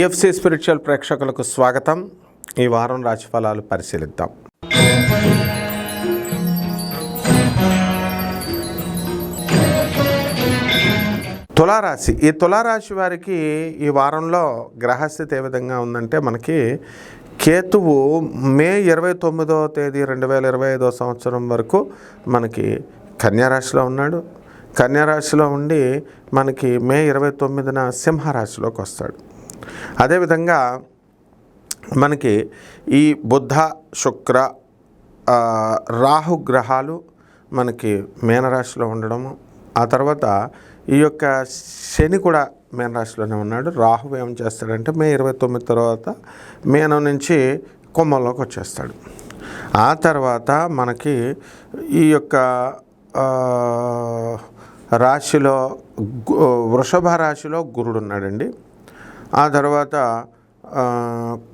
DFC spiritual ప్రేక్షకులకు స్వాగతం. ఈ వారం రాశిఫలాలు పరిశీలిద్దాం. తులారాశి. ఈ తులారాశి వారికి ఈ వారంలో గ్రహస్థితి ఏ విధంగా ఉందంటే మనకి కేతువు మే ఇరవై తొమ్మిదో తేదీ రెండు వేల ఇరవై ఐదో సంవత్సరం వరకు మనకి కన్యారాశిలో ఉన్నాడు. కన్యారాశిలో ఉండి మనకి మే ఇరవై తొమ్మిదిన సింహరాశిలోకి వస్తాడు. అదేవిధంగా మనకి ఈ బుద్ధ శుక్ర రాహు గ్రహాలు మనకి మీనరాశిలో ఉండడము. ఆ తర్వాత ఈ యొక్క శని కూడా మీనరాశిలోనే ఉన్నాడు. రాహు ఏం చేస్తాడంటే మే ఇరవై తొమ్మిది తర్వాత మీనం నుంచి కుంభంలోకి వచ్చేస్తాడు. ఆ తర్వాత మనకి ఈ యొక్క రాశిలో వృషభ రాశిలో గురుడు ఉన్నాడండి. ఆ తర్వాత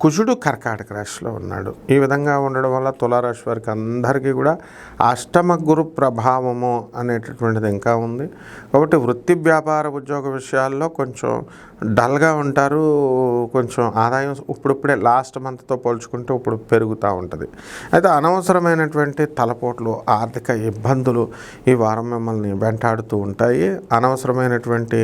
కుజుడు కర్కాటక రాశిలో ఉన్నాడు. ఈ విధంగా ఉండడం వల్ల తులారాశి వారికి అందరికీ కూడా అష్టమ గురు ప్రభావము అనేటటువంటిది ఇంకా ఉంది. కాబట్టి వృత్తి వ్యాపార ఉద్యోగ విషయాల్లో కొంచెం డల్గా ఉంటారు. కొంచెం ఆదాయం ఇప్పుడిప్పుడే లాస్ట్ మంత్తో పోల్చుకుంటే ఇప్పుడు పెరుగుతూ ఉంటుంది. అయితే అనవసరమైనటువంటి తలపోట్లు ఆర్థిక ఇబ్బందులు ఈ వారం మిమ్మల్ని వెంటాడుతూ ఉంటాయి. అనవసరమైనటువంటి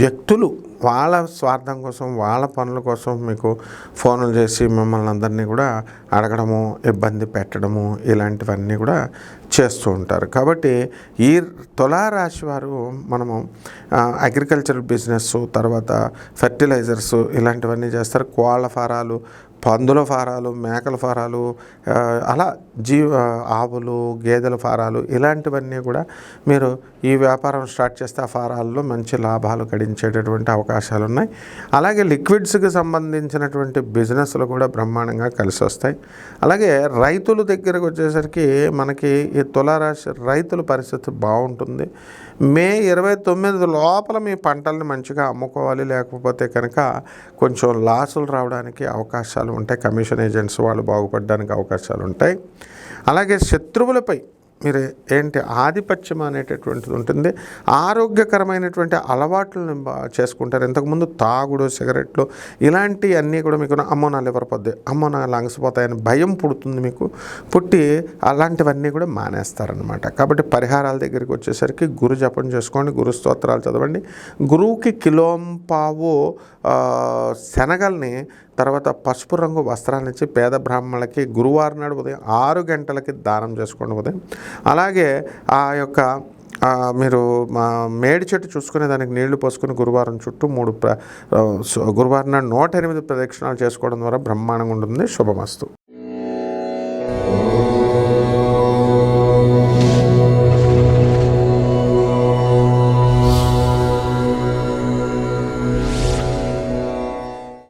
వ్యక్తులు వాళ్ళ స్వార్థం కోసం వాళ్ళ పనుల కోసం మీకు ఫోన్లు చేసి మిమ్మల్ని అందరినీ కూడా అడగడము ఇబ్బంది పెట్టడము ఇలాంటివన్నీ కూడా చేస్తూ ఉంటారు. కాబట్టి ఈ తులారాశి వారు మనము అగ్రికల్చరల్ బిజినెస్ తర్వాత ఫెర్టిలైజర్స్ ఇలాంటివన్నీ చేస్తారు. కోళ్ళ ఫారాలు పందుల ఫారాలు మేకల ఫారాలు అలా జీవ ఆవులు గేదెల ఫారాలు ఇలాంటివన్నీ కూడా మీరు ఈ వ్యాపారం స్టార్ట్ చేస్తే ఆ ఫారాల్లో మంచి లాభాలు గడించేటటువంటి అవకాశాలు ఉన్నాయి అలాగే లిక్విడ్స్కి సంబంధించినటువంటి బిజినెస్లు కూడా బ్రహ్మాండంగా కలిసి వస్తాయి అలాగే రైతుల దగ్గరకు వచ్చేసరికి మనకి ఈ తులారాశి రైతుల పరిస్థితి బాగుంటుంది. మే ఇరవై తొమ్మిది లోపల మీ పంటల్ని మంచిగా అమ్ముకోవాలి లేకపోతే కనుక కొంచెం లాసులు రావడానికి అవకాశాలు ఉంటాయి. కమిషన్ ఏజెంట్స్ వాళ్ళు బాగుపడడానికి అవకాశాలు ఉంటాయి. అలాగే శత్రువులపై మీరు ఏంటి ఆధిపత్యం అనేటటువంటిది ఉంటుంది. ఆరోగ్యకరమైనటువంటి అలవాట్లను బా- చేసుకుంటారు. ఇంతకుముందు తాగుడు సిగరెట్లు ఇలాంటివన్నీ కూడా మీకు అమ్మో నా లివర్ పొద్దు అమ్మో నా లంగ్స్ పోతాయని భయం పుడుతుంది మీకు. పుట్టి అలాంటివన్నీ కూడా మానేస్తారనమాట కాబట్టి పరిహారాల దగ్గరికి వచ్చేసరికి గురు జపం చేసుకోండి గురు స్తోత్రాలు చదవండి. గురువుకి కిలోంపావు శనగల్ని తర్వాత పసుపు రంగు వస్త్రాలు ఇచ్చి పేద బ్రాహ్మణులకి గురువారం నాడు ఉదయం ఆరు గంటలకి దానం చేసుకోండి ఉదయం. అలాగే ఆ యొక్క మీరు మా మేడి చెట్టు చూసుకునే దానికి నీళ్ళు పోసుకుని గురువారం చుట్టూ మూడు ప్ర గురువారం నాడు నూట ఎనిమిది ప్రదక్షిణాలు చేసుకోవడం ద్వారా బ్రహ్మాండంగా ఉంటుంది. శుభమస్తు.